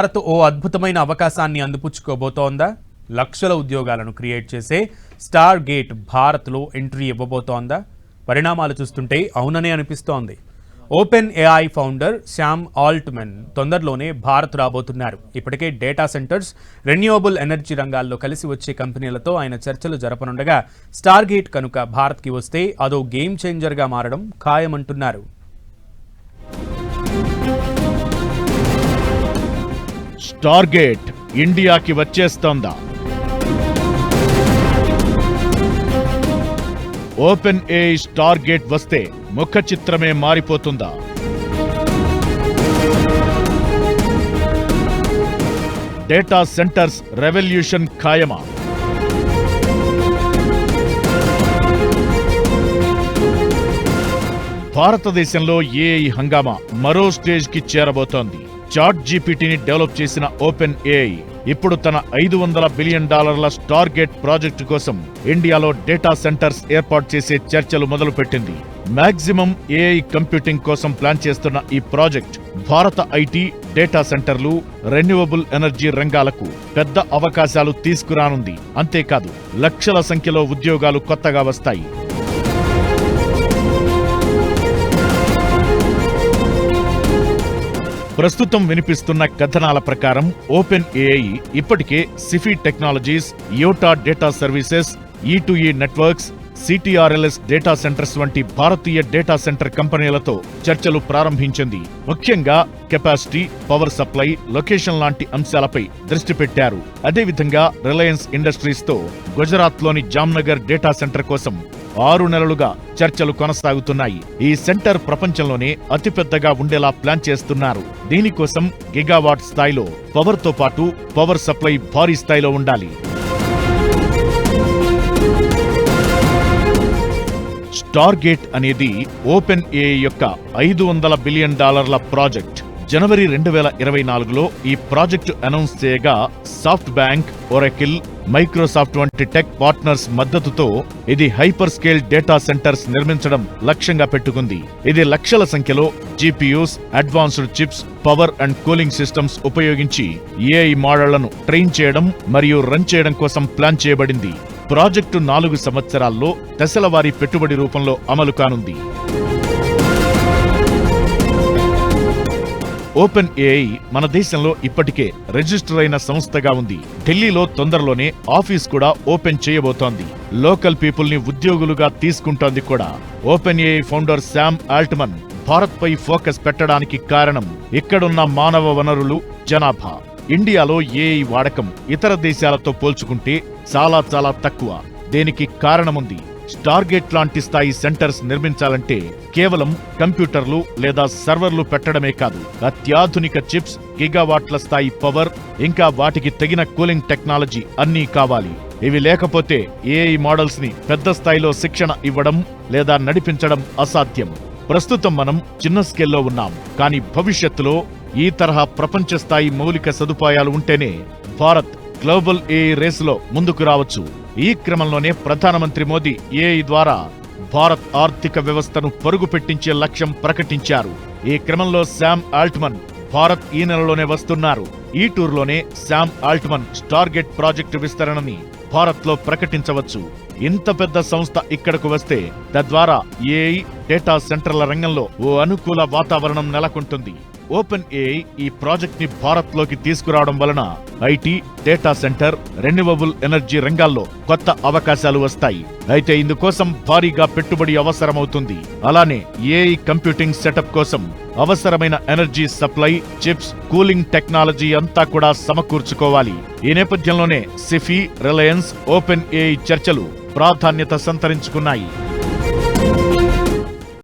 భారత్ ఓ అద్భుతమైన అవకాశాన్ని అందిపుచ్చుకోబోతోందా? లక్షల ఉద్యోగాలను క్రియేట్ చేసే స్టార్ గేట్ భారత్లో ఎంట్రీ ఇవ్వబోతోందా? పరిణామాలు చూస్తుంటే అవుననే అనిపిస్తోంది. Open AI founder Sam Altman తొందరలోనే భారత్ రాబోతున్నారు. ఇప్పటికే డేటా సెంటర్స్ రెన్యూవబుల్ ఎనర్జీ రంగాల్లో కలిసి వచ్చే కంపెనీలతో ఆయన చర్చలు జరపనుండగా స్టార్ గేట్ కనుక భారత్కి వస్తే అదో గేమ్ చేంజర్గా మారడం ఖాయమంటున్నారు. స్టార్గేట్ ఇండియాకి వచ్చేస్తోందా? ఓపెన్ ఏ స్టార్గేట్ వస్తే ముఖ చిత్రమే మారిపోతుందా? డేటా సెంటర్స్ రెవల్యూషన్ ఖాయమా? భారతదేశంలో ఏఐ హంగామా మరో స్టేజ్కి చేరబోతోంది? చాట్ జీపీటీని డెవలప్ చేసిన ఓపెన్ ఏఐ ఇప్పుడు తన ఐదు వందల బిలియన్ డాలర్ల స్టార్ గేట్ ప్రాజెక్టు కోసం ఇండియాలో డేటా సెంటర్స్ ఏర్పాటు చేసే చర్చలు మొదలుపెట్టింది. మాక్సిమం ఏఐ కంప్యూటింగ్ కోసం ప్లాన్ చేస్తున్న ఈ ప్రాజెక్ట్ భారత ఐటీ డేటా సెంటర్లు రెన్యూవబుల్ ఎనర్జీ రంగాలకు పెద్ద అవకాశాలు తీసుకురానుంది. అంతేకాదు లక్షల సంఖ్యలో ఉద్యోగాలు కొత్తగా వస్తాయి. ప్రస్తుతం వినిపిస్తున్న కథనాల ప్రకారం ఓపెన్ ఏఐ ఇప్పటికే Sify technologies Yotta data services ఈ నెట్వర్క్స్ సిటీఆర్ఎల్ఎస్ డేటా సెంటర్స్ వంటి భారతీయ డేటా సెంటర్ కంపెనీలతో చర్చలు ప్రారంభించింది. ముఖ్యంగా కెపాసిటీ పవర్ సప్లై లొకేషన్ లాంటి అంశాలపై దృష్టి పెట్టారు. అదేవిధంగా రిలయన్స్ ఇండస్ట్రీస్తో గుజరాత్లోని జామ్నగర్ డేటా సెంటర్ కోసం ఆరు నెలలుగా చర్చలు కొనసాగుతున్నాయి. ఈ సెంటర్ ప్రపంచంలోనే అతిపెద్దగా ఉండేలా ప్లాన్ చేస్తున్నారు. దీనికోసం గిగావాట్ స్థాయిలో పవర్తో పాటు పవర్ సప్లై భారీ స్థాయిలో ఉండాలి. స్టార్ గేట్ అనేది ఓపెన్ ఏ యొక్క ఐదు వందల బిలియన్ డాలర్ల ప్రాజెక్ట్. జనవరి రెండు వేల ఇరవై నాలుగులో ఈ ప్రాజెక్టు అనౌన్స్ చేయగా సాఫ్ట్ బ్యాంక్ ఒరకిల్ మైక్రోసాఫ్ట్ వంటి టెక్ పార్ట్నర్స్ మద్దతుతో ఇది హైపర్ స్కేల్ డేటా సెంటర్స్ నిర్మించడం లక్ష్యంగా పెట్టుకుంది. ఇది లక్షల సంఖ్యలో GPUs advanced chips power and cooling systems ఉపయోగించి ఏఐ మోడళ్ళను ట్రైన్ చేయడం మరియు రన్ చేయడం కోసం ప్లాన్ చేయబడింది. ప్రాజెక్టు నాలుగు సంవత్సరాల్లో దశలవారీ పెట్టుబడి రూపంలో అమలు కానుంది. ఓపెన్ ఏఐ మన దేశంలో ఇప్పటికే రిజిస్టర్ అయిన సంస్థగా ఉంది. ఢిల్లీలో తొందరలోనే ఆఫీస్ కూడా ఓపెన్ చేయబోతోంది. లోకల్ పీపుల్ని ఉద్యోగులుగా తీసుకుంటోంది కూడా. Open AI founder Sam Altman Bharat పై ఫోకస్ పెట్టడానికి కారణం ఇక్కడున్న మానవ వనరులు జనాభా. ఇండియాలో ఏఐ వాడకం ఇతర దేశాలతో పోల్చుకుంటే చాలా చాలా తక్కువ. దీనికి కారణముంది? స్టార్గేట్ లాంటి స్థాయి సెంటర్స్ నిర్మించాలంటే కేవలం కంప్యూటర్లు లేదా సర్వర్లు పెట్టడమే కాదు. అత్యాధునిక చిప్స్ గిగావాట్ల స్థాయి పవర్ ఇంకా వాటికి తగిన కూలింగ్ టెక్నాలజీ అన్నీ కావాలి. ఇవి లేకపోతే ఏఐ మోడల్స్ని పెద్ద స్థాయిలో శిక్షణ ఇవ్వడం లేదా నడిపించడం అసాధ్యం. ప్రస్తుతం మనం చిన్న స్కేల్లో ఉన్నాం. కానీ భవిష్యత్తులో ఈ తరహా ప్రపంచ స్థాయి మౌలిక సదుపాయాలు ఉంటేనే భారత్ గ్లోబల్ ఏఐ రేసులో ముందుకు రావచ్చు. ఈ క్రమంలోనే ప్రధానమంత్రి మోదీ ఏఐ ద్వారా భారత్ ఆర్థిక వ్యవస్థను పరుగు పెట్టించే లక్ష్యం ప్రకటించారు. ఈ క్రమంలో శామ్ ఆల్ట్మన్ భారత్ ఈ నెలలోనే వస్తున్నారు. ఈ టూర్లోనే శామ్ ఆల్ట్మన్ స్టార్గెట్ ప్రాజెక్టు విస్తరణని భారత్లో ప్రకటించవచ్చు. ఇంత పెద్ద సంస్థ ఇక్కడకు వస్తే తద్వారా ఏఐ డేటా సెంటర్ల రంగంలో ఓ అనుకూల వాతావరణం నెలకొంటుంది. ఓపెన్ ఏఐ ఈ ప్రాజెక్ట్ని భారత్లోకి తీసుకురావడం వలన IT data centre renewable energy రంగాల్లో కొత్త అవకాశాలు వస్తాయి. అయితే ఇందుకోసం భారీగా పెట్టుబడి అవసరమవుతుంది. అలానే ఏఐ కంప్యూటింగ్ సెటప్ కోసం అవసరమైన energy supply chips cooling technology అంతా కూడా సమకూర్చుకోవాలి. ఈ నేపథ్యంలోనే సిఫీ రిలయన్స్ ఓపెన్ ఏఐ చర్చలు ప్రాధాన్యత సంతరించుకున్నాయి.